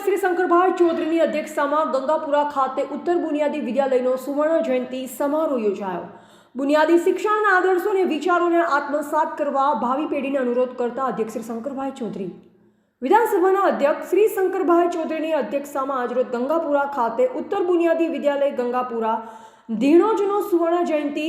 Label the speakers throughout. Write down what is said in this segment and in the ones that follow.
Speaker 1: શંકરભાઈ ચૌધરીની અધ્યક્ષતામાં ગંગાપુરા ખાતે ઉત્તર બુનિયાદી વિદ્યાલયનો સુવર્ણ જયંતિ સમારોહ યોજાયો. બુનિયાદી શિક્ષણના આદર્શો અને વિચારોને આત્મસાત કરવા ભાવિ પેઢીને અનુરોધ કરતા અધ્યક્ષ શ્રી શંકરભાઈ ચૌધરી. વિધાનસભાના અધ્યક્ષ શ્રી શંકરભાઈ ચૌધરીની અધ્યક્ષતામાં આજરોજ ગંગાપુરા ખાતે ઉત્તર બુનિયાદી વિદ્યાલય ગંગાપુરા ધીણોજનો સુવર્ણ જયંતિ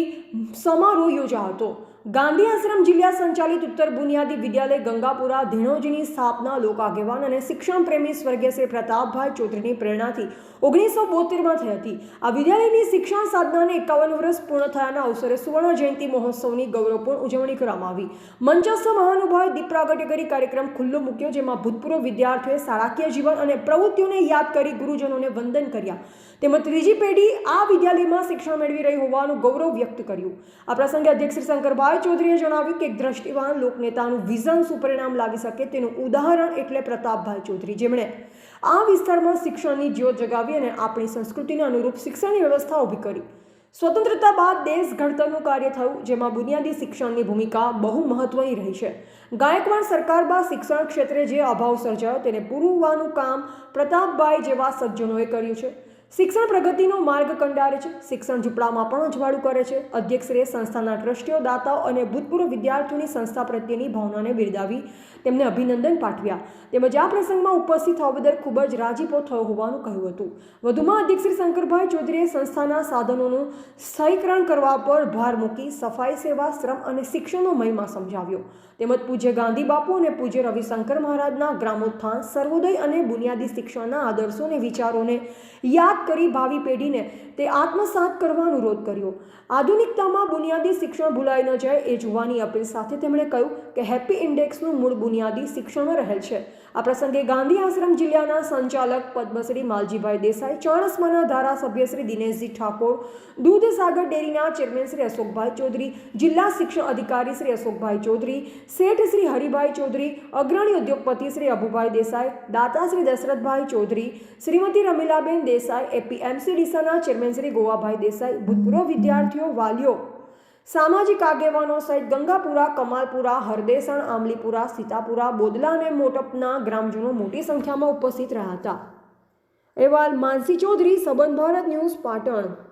Speaker 1: સમારોહ યોજાયો હતો. ગાંધી આશ્રમ જિલ્લા સંચાલિત ઉત્તર બુનિયાદી વિદ્યાલય ગંગાપુરા ધીણોજીની સ્થાપના લોક આગેવાન અને શિક્ષણ પ્રેમી સ્વર્ગીય શ્રી પ્રતાપભાઈ ચૌધરીની પ્રેરણાથી ઓગણીસો બોતેરમાં થઈ હતી. આ વિદ્યાલયની શિક્ષણ સાધનાને એકાવન વર્ષ પૂર્ણ થયાના અવસરે સુવર્ણ જયંતિ મહોત્સવની ગૌરવપૂર્ણ ઉજવણી કરવામાં આવી. મંચસ્થ મહાનુભાવે દીપ પ્રાગટ્ય કરી કાર્યક્રમ ખુલ્લો મૂક્યો, જેમાં ભૂતપૂર્વ વિદ્યાર્થીઓએ શાળાકીય જીવન અને પ્રવૃત્તિઓને યાદ કરી ગુરુજનોને વંદન કર્યા. તેમજ ત્રીજી પેઢી આ વિદ્યાલયમાં શિક્ષણ મેળવી રહી હોવાનું ગૌરવ વ્યક્ત કર્યું. આ પ્રસંગે અધ્યક્ષ શ્રી શંકરભાઈ ચૌધરીએ જણાવ્યું કે એક દ્રષ્ટિવાન લોકનેતાનું વિઝન સુપરિણામ લાવી શકે તેનું ઉદાહરણ એટલે પ્રતાપભાઈ ચૌધરી. જેમણે આ વિસ્તારમાં શિક્ષણની જ્યોત જગાવી અને આપણી સંસ્કૃતિને અનુરૂપ શિક્ષણની વ્યવસ્થા ઊભી કરી. સ્વતંત્રતા બાદ દેશ ઘડતરનું કાર્ય થયું, જેમાં બુનિયાદી શિક્ષણની ભૂમિકા બહુ મહત્વની રહી છે. ગાયકવાડ સરકાર બાદ શિક્ષણ ક્ષેત્રે જે અભાવ સર્જાયો, તેને પૂરવાનું કામ પ્રતાપભાઈ જેવા સજ્જનોએ કર્યું છે. શિક્ષણ પ્રગતિનો માર્ગ કંડારે છે. શિક્ષણ ઝૂંપડામાં પણ અજવાળું કરે છે. અધ્યક્ષશ્રીએ સંસ્થાના ટ્રસ્ટીઓ, દાતાઓ અને ભૂતપૂર્વ વિદ્યાર્થીઓની સંસ્થા પ્રત્યેની ભાવનાને બિરદાવી તેમને અભિનંદન પાઠવ્યા. તેમજ આ પ્રસંગમાં ઉપસ્થિત થવા બદલ ખૂબ જ રાજીપો થયો હોવાનું કહ્યું હતું. વધુમાં અધ્યક્ષશ્રી શંકરભાઈ ચૌધરીએ સંસ્થાના સાધનોનું સ્થાયીકરણ કરવા પર ભાર મૂકી સફાઈ સેવા, શ્રમ અને શિક્ષણનો મહિમા સમજાવ્યો. તેમજ પૂજ્ય ગાંધી બાપુ અને પૂજ્ય રવિશંકર મહારાજના ગ્રામોત્થાન, સર્વોદય અને બુનિયાદી શિક્ષણના આદર્શો અને વિચારોને યાદ કરી ભાવિ પેઢીને તે આત્મસાત કરવા અનુરોધ કર્યો. આધુનિકતામાં બુનિયાદી શિક્ષણ ભૂલાઈ ન જાય એ જોવાની અપીલ સાથે તેમણે કહ્યું કે હેપી ઇન્ડેક્સનું મૂળ બુનિયાદી શિક્ષણમાં રહેલ છે. આ પ્રસંગે ગાંધી આશ્રમ જિલ્લાના સંચાલક પદ્મશ્રી માલજીભાઈ દેસાઈ ચોરસમાના ધારાસભ્ય શ્રી દિનેશજી ઠાકોર, દૂધસાગર ડેરીના ચેરમેન શ્રી અશોકભાઈ ચૌધરી, જિલ્લા શિક્ષણ અધિકારી શ્રી અશોકભાઈ ચૌધરી, શેઠ શ્રી હરિભાઈ ચૌધરી, અગ્રણી ઉદ્યોગપતિ શ્રી અભુભાઈ દેસાઈ, દાતા શ્રી દશરથભાઈ ચૌધરી, શ્રીમતી રમીલાબેન દેસાઈ એપીએમસી ડીસાના ચેરમેન શ્રી ગોવાભાઈ દેસાઈ, ભૂતપૂર્વ વિદ્યાર્થીઓ, વાલીઓ. સામાજિક આગેવાનો સહિત ગંગાપુરા, કમાલપુરા, હરદેસણ આમલીપુરા સીતાપુરા, બોદલા અને મોટપના ગ્રામજનો મોટી સંખ્યામાં ઉપસ્થિત રહ્યા હતા. અહેવાલ માનસી ચૌધરી, સંબંધ ભારત ન્યૂઝ, પાટણ.